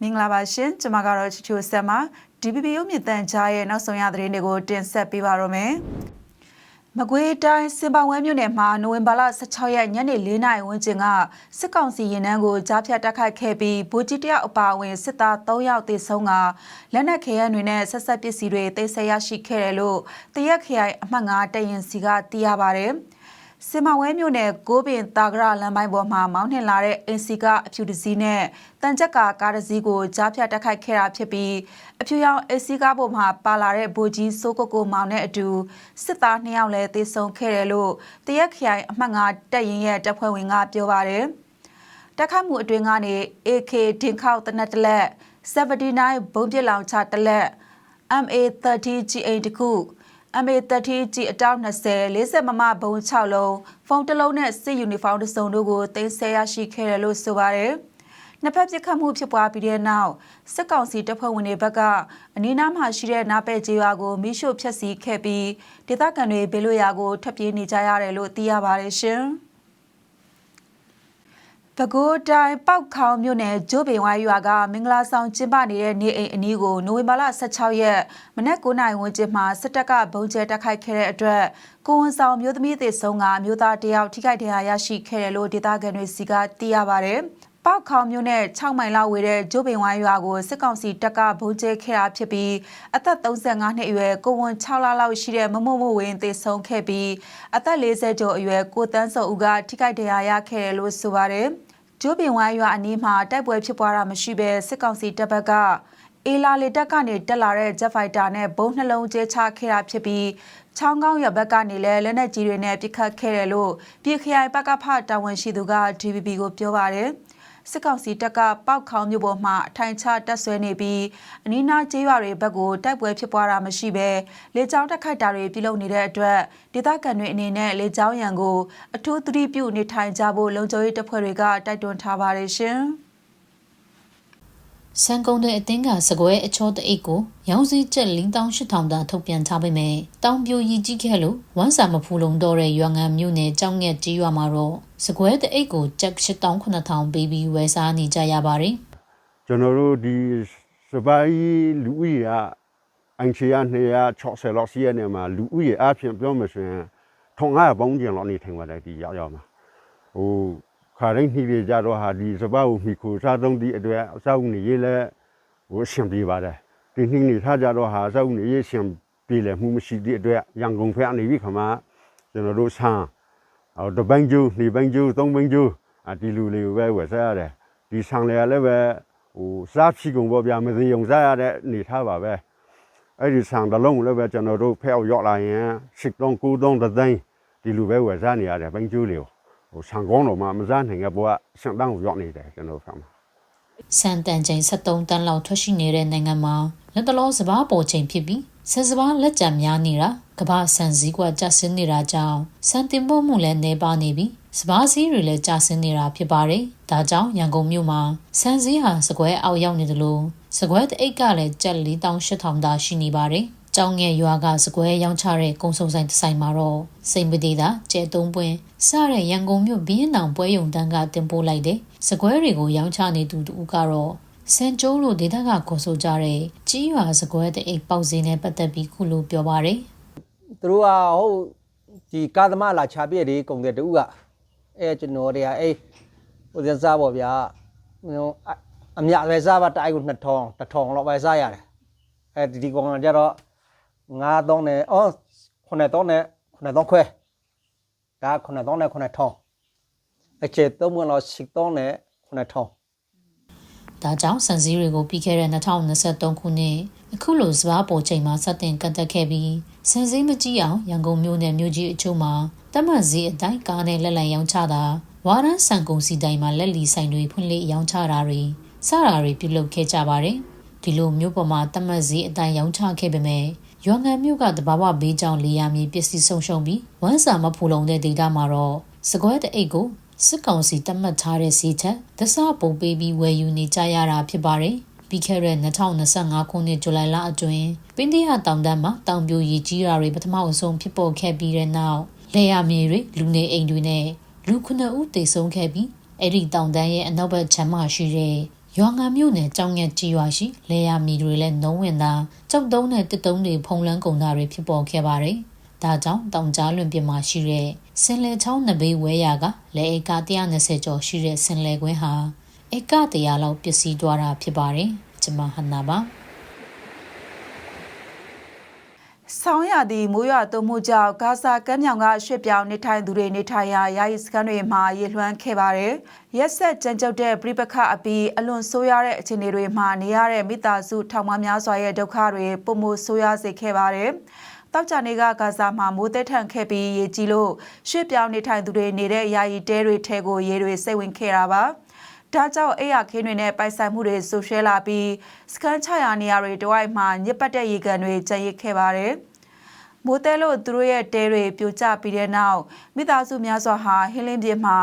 မင်္ဂလာပါရှင်ကျွန်မကတော့ချီချိုဆက်မှာ DPP ရုပ်မြင့်တန်ကြားရဲ့နောက်ဆုံးရသတင်းတွေကိုတင်ဆက်ပေးပါရမယ်မကွေးတိုင်းစင်ပောင်ဝဲမြို့နယ်မှာနိုဝင်ဘာလ16ရက်ညနေ4နာရီဝန်းကျင်ကစစ်ကောင်စီရင်နှန်းကိုကြားဖြတ်တိုက်ခိုက်ခဲ့ပြီးဗိုလ်ကြီးတယောက်အပါအဝင်စစ်သား3ယောက်သေဆုံးကလက်နက်ခဲယမ်းတွေနဲ့ဆက်ဆက်ပစ္စည်းတွေသိမ်းဆည်းရရှိခဲ့တယ်လို့တရက်ခရိုင်အမှတ်9တရင်စီကသိရပါဗျ။ စင်မဝဲမြို့နယ်ကိုပင်တာဂရလမ်းပိုင်းပေါ်မှာမောင်းနှင်လာတဲ့အင်စီကအဖြူတစည်းနဲ့တန်ကြက်ကကားတစ်စီးကိုကြားဖြတ်တက်ခိုက်ခဲ့တာဖြစ်ပြီးအဖြူရောင်အင်စီကားပေါ်မှာပါလာတဲ့ဗိုလ်ကြီးစိုးကိုကိုမောင်နဲ့အတူစစ်သား2ယောက်လည်းသေဆုံးခဲ့တယ်လို့တရက်ခရိုင်အမှတ်9တပ်ရင်ရဲ့တပ်ဖွဲ့ဝင်ကပြောပါတယ်တက်ခတ်မှုအတွင်းကနေ AK ဒင်ခောက်တနက်တလက်79ဘုံပြစ်လောင်ချတလက် MA30 G8 တခု MA30 ကြီးအတောက်20 40မမဘုံ6လုံးဖုန်းတစ်လုံးနဲ့စစ်ယူနီဖောင်းတစ်စုံတို့ကိုတင်ဆက်ရရှိခဲ့တယ်လို့ဆိုပါတယ်။နှစ်ဖက်ပြစ်ခတ်မှုဖြစ်ပွားပြီးတဲ့နောက်စစ်ကောင်စီတပ်ဖွဲ့ဝင်တွေဘက်ကအနီးနားမှာရှိတဲ့နာပဲ့ကျေးရွာကိုမိရှို့ဖျက်ဆီးခဲ့ပြီးဒေသခံတွေဘေးလွတ်ရာကိုထွက်ပြေးနေကြရတယ်လို့သိရပါတယ်ရှင်။ ပဲခူးတိုင်းပောက်ခေါင်မြို့နယ်ဂျိုးပင်ဝိုင်းရွာကမင်္ဂလာဆောင်ကျင်းပနေတဲ့နေအိမ်အနီးကိုနိုဝင်ဘာလ16ရက်မနက်9:00နာရီဝန်းကျင်မှာစစ်တပ်ကဘုံကျဲတိုက်ခိုက်ခဲ့တဲ့အတွက်ကိုဝန်ဆောင်မျိုးသမီးသေဆုံးကမျိုးသားတယောက်ထိခိုက်ဒဏ်ရာရရှိခဲ့တယ်လို့ဒေသခံတွေစီကသိရပါဗျ။ပောက်ခေါင်မြို့နယ်6မိုင်လောက်ဝေးတဲ့ဂျိုးပင်ဝိုင်းရွာကိုစစ်ကောင်စီတပ်ကဘုံကျဲခဲ့တာဖြစ်ပြီးအသက်35နှစ်အရွယ်ကိုဝန်6လလောက်ရှိတဲ့မမို့မို့ဝင်းသေဆုံးခဲ့ပြီးအသက်40ကျော်အရွယ်ကိုတန်းစောဦးကထိခိုက်ဒဏ်ရာရခဲ့တယ်လို့ဆိုပါတယ်။ ကျိုးပင်ဝိုင်းရွာအနီးမှာတိုက်ပွဲဖြစ်ပွားတာမရှိဘဲစစ်ကောင်စီတပ်ဘက်ကအေလာလေတက်ကနေတက်လာတဲ့ဂျက်ဖိုက်တာနဲ့ဘုံနှလုံးကျဲချခဲ့တာဖြစ်ပြီးချောင်းကောင်းရဘက်ကနေလည်းလက်နက်ကြီးတွေနဲ့ပစ်ခတ်ခဲ့တယ်လို့ပြည်ခရိုင်ပကဖတာဝန်ရှိသူက DVB ကိုပြောပါတယ်။ စစ်ကောင်စီတပ်ကပောက်ခေါင်းမြို့ပေါ်မှာအထိုင်ချတပ်ဆွဲနေပြီးအနီးနားကျေးရွာတွေဘက်ကိုတိုက်ပွဲဖြစ်ပွားတာမရှိဘဲလေကြောင်းတက်ခိုက်တာတွေပြုလုပ်နေတဲ့အတွက်ဒေသခံတွေအနေနဲ့လေကြောင်းရန်ကိုအထူးသတိပြုနေထိုင်ကြဖို့လုံခြုံရေးတပ်ဖွဲ့တွေကတိုက်တွန်းထားပါတယ်ရှင်။ စံကုန်တဲ့အတင်းကစကွဲအချောတအိတ်ကိုရောင်းစည်းချက်4800တန်ထုတ်ပြန်ထားပေမဲ့တောင်ပြိုကြီးကြီးခဲ့လို့ဝမ်းစာမဖူလုံတော့တဲ့ရွာငံမြို့နယ်ကြောင်းငက်ကြီးရွာမှာတော့စကွဲတအိတ်ကိုကျပ်8900ပေးပြီးဝယ်စားနေကြရပါတယ်ကျွန်တော်တို့ဒီစပိုင်းလူဦးရေကအန်ချီယာ260လောက်စီးရနေမှာလူဦးရေအပြင်ပြောမှဆိုရင်1500ပေါင်းကျင်လောက်နေထိုင်ပါတယ်ဒီရောက်ရောက်မှာဟို ခါတိုင်းနှီးပြကြတော့ဟာဒီစပကိုမိခိုစားသုံးဒီအတွက်အစောက်နေရေးလဲဟိုရှင်ပြပါတယ်ဒီနှင်းနေထားကြတော့ဟာအစောက်နေရေးရှင်ပြလဲမှုမရှိတဲ့အတွက်ရန်ကုန်ဖက်အနေပြီးခမကျွန်တော်တို့ဆန်းဟိုတပန်းကျူးနေပန်းကျူးသုံးပန်းကျူးအဒီလူလေးကိုပဲဝယ်စားရတယ်ဒီဆန်းလေးကလည်းပဲဟိုစားဖြီကုန်ပေါ့ဗျာမသေးုံစားရတဲ့နေထားပါပဲအဲ့ဒီဆန်းတစ်လုံးလည်းပဲကျွန်တော်တို့ဖဲအောင်ရောက်လာရင်စစ်တုံးကူတုံးတဲ့သိန်းဒီလူပဲဝယ်စားနေရတယ်ပန်းကျူးလေးကို ဟိုဆန်ကောင်းတော့မှမစားနိုင်တဲ့ဘဝဆန်တန်းကိုရောက်နေတယ်ကျွန်တော်ဖမ်းမှာစံတန်ချိန်73တန်းလောက်ထွက်ရှိနေတဲ့နိုင်ငံမှာလက်တလောစပားပေါ်ချိန်ဖြစ်ပြီးဆန်စပားလက်ကျန်များနေတာကမ္ဘာဆန်စည်းကွက်ကျဆင်းနေတာကြောင့်စံတင်ပို့မှုလည်းနှဲပါနေပြီးစပားစည်းတွေလည်းကျဆင်းနေတာဖြစ်ပါတယ်။ဒါကြောင့်ရန်ကုန်မြို့မှာစံစည်းဟာစကွဲအောက်ရောက်နေတယ်လို့စကွဲတအိတ်ကလည်းကျပ်4800သာရှိနေပါတယ်။ ကျောင်းငယ်ရွာကစကွဲရောင်းချတဲ့ကုံစုံဆိုင်တစ်ဆိုင်မှာတော့စိန်ပတိသာကျဲသုံးပွင့်စတဲ့ရန်ကုန်မြို့ဘင်းနောင်ပွဲယုံတန်းကတင်ပို့လိုက်တဲ့စကွဲတွေကိုရောင်းချနေသူတူကတော့စန်ကျိုးလို့ဒေသကခေါ်ဆိုကြတဲ့ကြီးရွာစကွဲတဲ့အိတ်ပေါက်စင်းနဲ့ပတ်သက်ပြီးခုလိုပြောပါတယ်သူတို့ကဟုတ်ဒီကာသမလာချပြည့်လေးကုန်တဲ့တူကအဲကျွန်တော်တွေကအေးဟိုစစားပေါ့ဗျာဟိုအမြပဲစားပါတိုက်ကို2000 1000လောက်ပဲစားရတယ်အဲဒီဒီကောင်ကကြတော့ 9တောင်းနဲ့အော်9တောင်းနဲ့9တောင်းခွဲဒါ9တောင်းနဲ့9ထောင်းအကျသုံးမလို့10တောင်းနဲ့9ထောင်းဒါကြောင့်စံစည်းတွေကိုပြီးခဲ့တဲ့2023ခုနှစ်အခုလိုစပါးပေါ်ချိန်မှာစတင်ကန့်တက်ခဲ့ပြီးစံစည်းမကြည့်အောင်ရန်ကုန်မြို့နယ်မြို့ကြီးအချို့မှာတမတ်စည်းအတိုင်းကားနဲ့လက်လံရောင်းချတာဝါရန်စံကုန်စီတိုင်းမှာလက်လီဆိုင်တွေဖွင့်လှစ်ရောင်းချတာတွေစတာတွေပြုလုပ်ခဲ့ကြပါတယ်ဒီလိုမြို့ပေါ်မှာတမတ်စည်းအတိုင်းရောင်းချခဲ့ပေမဲ့ ရွာငံမြို့ကတဘာဝဘေးကြောင့်လေယာမြေပစ္စည်းဆုံးရှုံးပြီးဝမ်းစာမဖူလုံတဲ့ဒေသမှာတော့စကွဲတအိတ်ကိုစစ်ကောင်စီတတ်မှတ်ထားတဲ့စီချက်သစပုံပေးပြီးဝယ်ယူနေကြရတာဖြစ်ပါတယ်။ပြီးခဲ့တဲ့2025ခုနှစ်ဇူလိုင်လအတွင်းပင်းတရတောင်တန်းမှာတောင်ပြိုရည်ကြီးရာတွေပထမအဆုံးဖြစ်ပေါ်ခဲ့ပြီးတဲ့နောက်လေယာမြေတွေလူနေအိမ်တွေနဲ့လူခုနှစ်ဦးသေဆုံးခဲ့ပြီးအဲ့ဒီတောင်တန်းရဲ့အနောက်ဘက်ခြမ်းမှာရှိတဲ့ ရွာငံမြို့နယ်ကြောင်ငက်ကြီးရွာရှိလေယာမီတွေလည်းနှုံးဝင်တာကြောက်တုံးနဲ့တစ်တုံးတွေဖုံလန်းကုန်တာတွေဖြစ်ပေါ်ခဲ့ပါတယ်။ဒါကြောင့်တောင်ကြားလွင်ပြင်မှာရှိတဲ့စင်လေချောင်းနဘေးဝဲရာကလေဧက120ကျော်ရှိတဲ့စင်လေကွင်းဟာဧက100လောက်ပျက်စီးသွားတာဖြစ်ပါတယ်။ကျွန်မဟန်နာပါ ဆောင်းရသည့်မိုးရွာသွန်းမှုကြောင့်ဂါဇာကမ်းမြောင်ကရွှေ့ပြောင်းနေထိုင်သူတွေနေထိုင်ရာယာယီစခန်းတွေမှာရေလွှမ်းခဲ့ပါတယ်။ရက်ဆက်ကြမ်းကြုတ်တဲ့ပြိပခအပြီးအလွန်ဆိုးရတဲ့အခြေအနေတွေမှာနေရတဲ့မိသားစုထောင်မများစွာရဲ့ဒုက္ခတွေပုံမဆိုးရစေခဲ့ပါတယ်။တောက်ကြနေကဂါဇာမှာမိုးသက်ထန်ခဲ့ပြီးရေကြီးလို့ရွှေ့ပြောင်းနေထိုင်သူတွေနေတဲ့ယာယီတဲတွေထဲကိုရေတွေစိတ်ဝင်ခဲ့တာပါ။ ဒါကြောင့်အိယာခင်းတွေနဲ့ပိုက်ဆိုင်မှုတွေဆူရှဲလာပြီးစကန်ချရာနေရာတွေတဝိုက်မှာညစ်ပတ်တဲ့ရေကန်တွေကျန်ရစ်ခဲ့ပါတယ်။မိုးတဲလို့သူတို့ရဲ့တဲတွေပြိုကျပြီးတဲ့နောက်မိသားစုများစွာဟာဟင်းလင်းပြင်းမှာ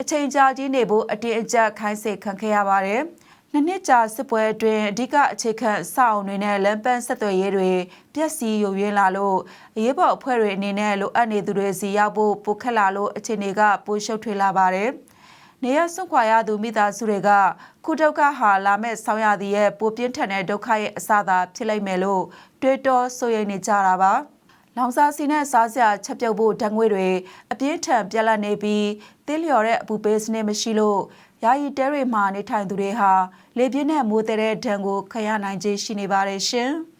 အချိန်ကြာကြီးနေဖို့အတင်းအကျပ်ခိုင်းစေခံခဲ့ရပါတယ်။နှစ်နှစ်ကြာစစ်ပွဲအတွင်းအဓိကအခြေခံအဆောက်အုံတွေနဲ့လမ်းပန်းဆက်သွယ်ရေးတွေပျက်စီးယိုယွင်းလာလို့အရေးပေါ်အဖွဲ့တွေအနေနဲ့လိုအပ်နေသူတွေစီရောက်ဖို့ပိုခက်လာလို့အခြေအနေကပိုရှုပ်ထွေးလာပါတယ်။ နေရစွန့်ခွာရသူမိသားစုတွေကခုဒုက္ခဟာလာမဲ့ဆောင်းရသည်ရဲ့ပိုပြင်းထန်တဲ့ဒုက္ခရဲ့အစသာဖြစ်လိမ့်မယ်လို့တွေးတောဆိုရင်နေကြတာပါ။လောင်စာစီနဲ့စားစရာချက်ပြုတ်ဖို့ဓာတ်ငွေတွေအပြင်းထန်ပြက်လက်နေပြီးတင်းလျော်တဲ့အပူပေးစနစ်မရှိလို့ယာယီတဲတွေမှာနေထိုင်သူတွေဟာလေပြင်းနဲ့မိုးတဲ့တဲ့ဒဏ်ကိုခံရနိုင်ခြင်းရှိနေပါတယ်ရှင်။